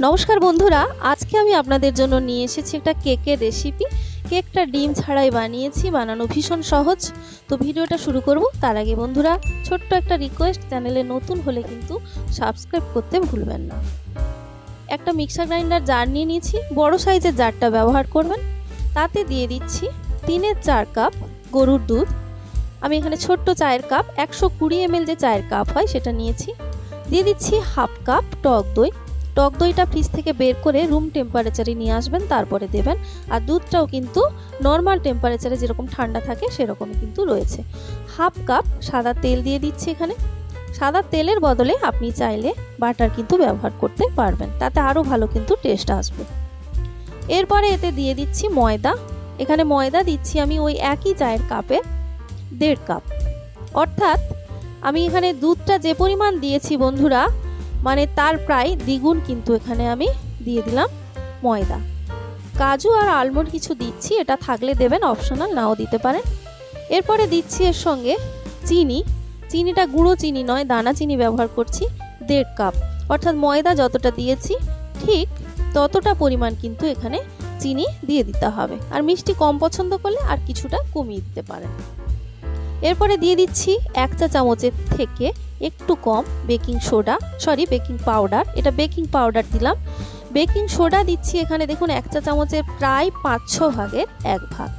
নমস্কার বন্ধুরা, আজকে আমি আপনাদের জন্য নিয়ে এসেছি একটা কেকের রেসিপি কেকটা ডিম ছাড়াই বানিয়েছি, বানানো ভীষণ সহজ। তো ভিডিওটা শুরু করব। তার আগে বন্ধুরা, ছোট্ট একটা রিকোয়েস্ট চ্যানেলে নতুন হলে কিন্তু সাবস্ক্রাইব করতে ভুলবেন না। একটা মিক্সার গ্রাইন্ডার জার নিয়ে নিয়েছি। বড় সাইজের জারটা ব্যবহার করবেন। তাতে দিয়ে দিচ্ছি তিনের চার কাপ গরুর দুধ আমি এখানে ছোট্ট চায়ের কাপ, একশো কুড়ি এমএল যে চায়ের কাপ হয় সেটা নিয়েছি। দিয়ে দিচ্ছি হাফ কাপ টক দই। টক দইটা ফ্রিজ থেকে বের করে রুম টেম্পারেচারে নিয়ে আসবেন, তারপরে দেবেন। আর দুধটাও কিন্তু নর্মাল টেম্পারেচারে যেরকম ঠান্ডা থাকে সেরকমই কিন্তু রয়েছে। হাফ কাপ সাদা তেল দিয়ে দিচ্ছি এখানে। সাদা তেলের বদলে আপনি চাইলে বাটার কিন্তু ব্যবহার করতে পারবেন। তাতে আরও ভালো কিন্তু টেস্ট আসবে। এরপরে এতে দিয়ে দিচ্ছি ময়দা। এখানে ময়দা দিচ্ছি আমি ওই একই চায়ের কাপে। দেড় কাপ। অর্থাৎ, আমি এখানে দুধটা যে পরিমাণ দিয়েছি বন্ধুরা মানে তার প্রায় দ্বিগুণ কিন্তু এখানে আমি দিয়ে দিলাম ময়দা। কাজু আর আলমন্ড কিছু দিচ্ছি, এটা থাকলে দেবেন, অপশনাল নাও দিতে পারেন। এরপরে দিচ্ছি এর সঙ্গে চিনি। চিনিটা গুঁড়ো চিনি নয়, দানা চিনি ব্যবহার করছি, দেড় কাপ। অর্থাৎ ময়দা যতটা দিয়েছি, ঠিক ততটা পরিমাণ কিন্তু এখানে চিনি দিয়ে দিতে হবে। আর মিষ্টি কম পছন্দ করলে আর কিছুটা কমিয়ে দিতে পারেন। এরপরে দিয়ে দিচ্ছি এক চা চামচের থেকে একটু কম baking soda, sorry, baking powder. এটা বেকিং পাউডার দিলাম। বেকিং সোডা দিচ্ছি এখানে দেখুন এক চা চামচের প্রায় পাঁচ ছ ভাগের এক ভাগ।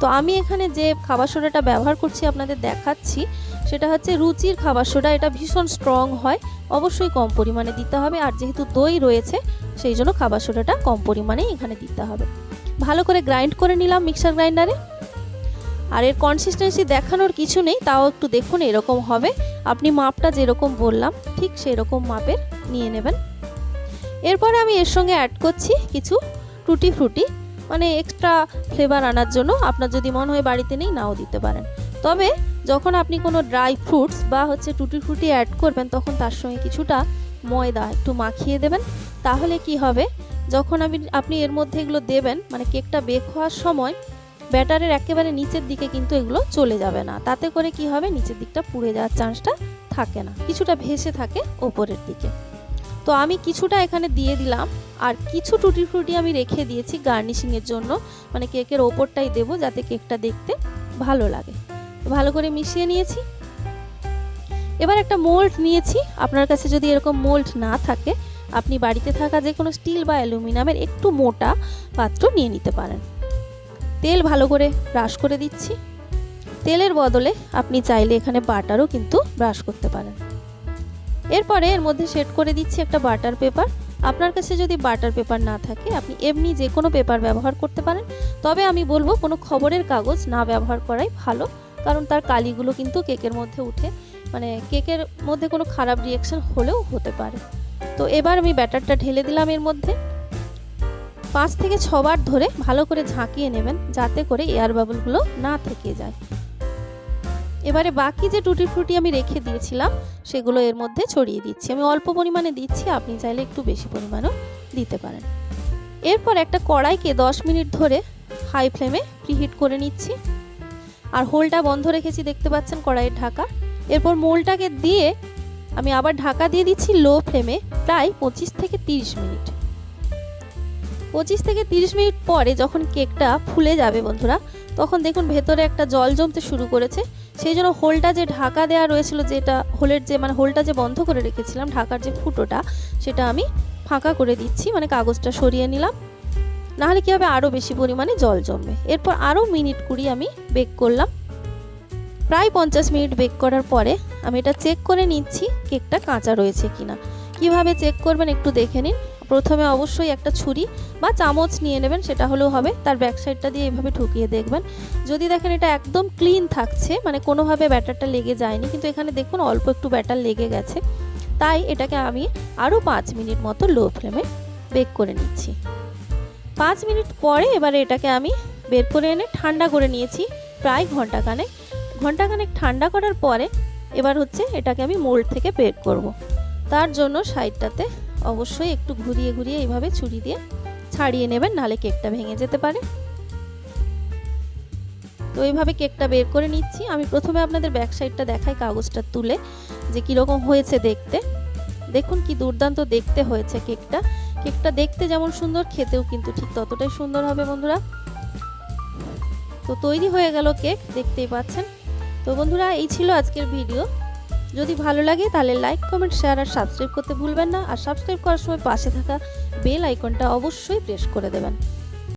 তো আমি এখানে যে খাবার সোডাটা ব্যবহার করছি আপনাদের দেখাচ্ছি, সেটা হচ্ছে রুচির খাবার সোডা। এটা ভীষণ স্ট্রং হয়, অবশ্যই কম পরিমাণে দিতে হবে। আর যেহেতু দই রয়েছে, সেই জন্য খাবার সোডাটা কম পরিমাণেই এখানে দিতে হবে। ভালো করে গ্রাইন্ড করে নিলাম মিক্সার গ্রাইন্ডারে আর এর কনসিস্টেন্সি দেখানোর কিছু নেই, তাও একটু দেখুন এরকম হবে। আপনি মাপটা যেরকম বললাম, ঠিক সেই রকম মাপের নিয়ে নেবেন। এরপরে আমি এর সঙ্গে অ্যাড করছি কিছু টুটি ফ্রুটি মানে এক্সট্রা ফ্লেভার আনার জন্য। আপনার যদি মনে হয় বাড়িতে নেই, নাও দিতে পারেন। তবে যখন আপনি কোনো ড্রাই ফ্রুটস বা হচ্ছে টুটি ফ্রুটি অ্যাড করবেন, তখন তার সঙ্গে কিছুটা ময়দা একটু মাখিয়ে দেবেন। তাহলে কি হবে? যখন আমি আপনি এর মধ্যে এগুলো দেবেন মানে কেকটা বেক হওয়ার সময় ব্যাটারের একেবারে নিচের দিকে কিন্তু এগুলো চলে যাবে না। তাতে করে কি হবে? নিচের দিকটা পুড়ে যাওয়ার চান্সটা থাকে না। কিছুটা ভেসে থাকে ওপরের দিকে। তো আমি কিছুটা এখানে দিয়ে দিলাম। আর কিছু টুটি ফ্রুটি আমি রেখে দিয়েছি গার্নিশিংয়ের জন্য। মানে কেকের ওপরটাই দেবো যাতে কেকটা দেখতে ভালো লাগে। ভালো করে মিশিয়ে নিয়েছি। এবার একটা মোল্ড নিয়েছি। আপনার কাছে যদি এরকম মোল্ড না থাকে, আপনি বাড়িতে থাকা যে কোনো স্টিল বা অ্যালুমিনিয়ামের একটু মোটা পাত্র নিয়ে নিতে পারেন। তেল ভালো করে ব্রাশ করে দিচ্ছি। তেলের বদলে আপনি চাইলে এখানে বাটারও কিন্তু ব্রাশ করতে পারেন। এরপরে এর মধ্যে সেট করে দিচ্ছি একটা বাটার পেপার। আপনার কাছে যদি বাটার পেপার না থাকে, আপনি এমনি যে কোনো পেপার ব্যবহার করতে পারেন। তবে আমি বলব, কোনো খবরের কাগজ না ব্যবহার করাই ভালো, কারণ তার কালিগুলো কিন্তু কেকের মধ্যে উঠে মানে কেকের মধ্যে কোনো খারাপ রিয়াকশন হলেও হতে পারে। তো এবার আমি ব্যাটারটা ঢেলে দিলাম এর মধ্যে। পাঁচ থেকে ছবার ধরে ভালো করে ঝাঁকিয়ে নেবেন যাতে করে এয়ার বাবলগুলো না থেকে যায়। এবারে বাকি যে টুটি ফ্রুটি আমি রেখে দিয়েছিলাম, সেগুলো এর মধ্যে ছড়িয়ে দিচ্ছি। আমি অল্প পরিমাণে দিচ্ছি, আপনি চাইলে একটু বেশি পরিমাণও দিতে পারেন। এরপর একটা কড়াইকে দশ মিনিট ধরে হাই ফ্লেমে প্রিহিট করে নিচ্ছি। আর হোলটা বন্ধ রেখেছি, দেখতে পাচ্ছেন কড়াইয়ের ঢাকা। এরপর মোলটাকে দিয়ে আমি আবার ঢাকা দিয়ে দিচ্ছি লো ফ্লেমে প্রায় পঁচিশ থেকে তিরিশ মিনিট। পঁচিশ থেকে তিরিশ মিনিট পরে যখন কেকটা ফুলে যাবে বন্ধুরা, তখন দেখুন ভেতরে একটা জল জমতে শুরু করেছে। সেই জন্য হোলটা যে ঢাকা দেওয়া রয়েছিল যেটা, হোলের যে মানে হোলটা যে বন্ধ করে রেখেছিলাম, ঢাকার যে ফুটোটা, সেটা আমি ফাঁকা করে দিচ্ছি মানে কাগজটা সরিয়ে নিলাম। নাহলে কী হবে? আরও বেশি পরিমাণে জল জমবে। এরপর আরও মিনিট কুড়ি আমি বেক করলাম। প্রায় পঞ্চাশ মিনিট বেক করার পরে আমি এটা চেক করে নিচ্ছি কেকটা কাঁচা রয়েছে কিনা। কীভাবে চেক করবেন একটু দেখে নিন। প্রথমে অবশ্যই একটা ছুরি বা চামচ নিয়ে নেবেন, সেটা হলেও হবে। তার ব্যাক সাইডটা দিয়ে এভাবে ঠুকিয়ে দেখবেন। যদি দেখেন এটা একদম ক্লিন থাকছে মানে কোনোভাবে ব্যাটারটা লেগে যায়নি, কিন্তু এখানে দেখুন অল্প একটু ব্যাটার লেগে গেছে। তাই এটাকে আমি আরও পাঁচ মিনিট মতো লো ফ্লেমে বেক করে নিচ্ছি। পাঁচ মিনিট পরে এবারে এটাকে আমি বের করে এনে ঠান্ডা করে নিয়েছি, প্রায় ঘন্টাখানেক। ঘন্টাখানেক ঠান্ডা করার পরে এবার হচ্ছে এটাকে আমি মোল্ড থেকে বের করব। তার জন্য সাইডটাতে অবশ্যই একটু ঘুরিয়ে ঘুরিয়ে এইভাবে ছুরি দিয়ে ছাড়িয়ে নেবেন, নাহলে কেকটা ভেঙে যেতে পারে। তো এইভাবে কেকটা বের করে নিচ্ছি। আমি প্রথমে আপনাদের ব্যাক সাইডটা দেখাই, কাগজটা তুলে, যে কীরকম হয়েছে দেখতে। দেখুন কি দুর্দান্ত দেখতে হয়েছে কেকটা। কেকটা দেখতে যেমন সুন্দর, খেতেও কিন্তু ঠিক ততটাই সুন্দর হবে বন্ধুরা। তো তৈরি হয়ে গেল কেক, দেখতেই পাচ্ছেন। তো বন্ধুরা, এই ছিল আজকের ভিডিও। যদি ভালো লাগে তাহলে লাইক, কমেন্ট, শেয়ার আর সাবস্ক্রাইব করতে ভুলবেন না। আর সাবস্ক্রাইব করার সময় পাশে থাকা বেল আইকনটা অবশ্যই প্রেস করে দেবেন।